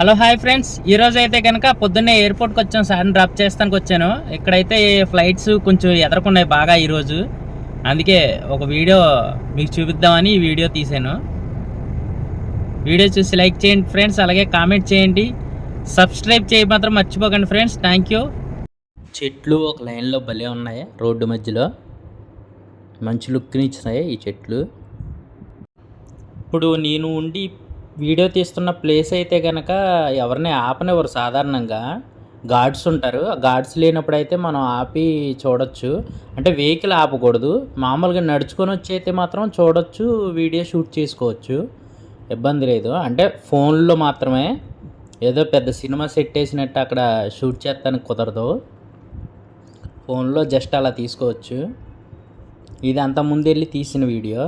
Hello hi friends. ఈరోజు అయితే కనుక పొద్దున్నే ఎయిర్పోర్ట్కి వచ్చాను సార్ని డ్రాప్ చేస్తానికి వచ్చాను. ఇక్కడైతే ఫ్లైట్స్ కొంచెం ఎదరకున్నాయి బాగా ఈరోజు అందుకే ఒక వీడియో మీకు చూపిద్దామని ఈ వీడియో తీసాను. వీడియో చూసి లైక్ చేయండి ఫ్రెండ్స్ అలాగే కామెంట్ చేయండి. సబ్స్క్రైబ్ చేయ మాత్రం మర్చిపోకండి ఫ్రెండ్స్. థ్యాంక్ యూ చెట్లు ఒక లైన్లో భలే ఉన్నాయి రోడ్డు మధ్యలో. మంచి లుక్ని ఇచ్చినాయి ఈ చెట్లు. ఇప్పుడు నేను ఉండి వీడియో తీస్తున్న ప్లేస్ అయితే కనుక ఎవరిని ఆపనివ్వరు సాధారణంగా. గార్డ్స్ ఉంటారు. ఆ గార్డ్స్ లేనప్పుడు అయితే మనం ఆపి చూడొచ్చు. అంటే వెహికల్ ఆపకూడదు. మామూలుగా నడుచుకొని వచ్చి అయితే మాత్రం చూడొచ్చు వీడియో షూట్ చేసుకోవచ్చు. ఇబ్బంది లేదు. అంటే ఫోన్లో మాత్రమే. ఏదో పెద్ద సినిమా సెట్ వేసినట్టు అక్కడ షూట్ చేస్తానికి కుదరదు. ఫోన్లో జస్ట్ అలా తీసుకోవచ్చు. ఇది అంత ముందు వెళ్ళి తీసిన వీడియో.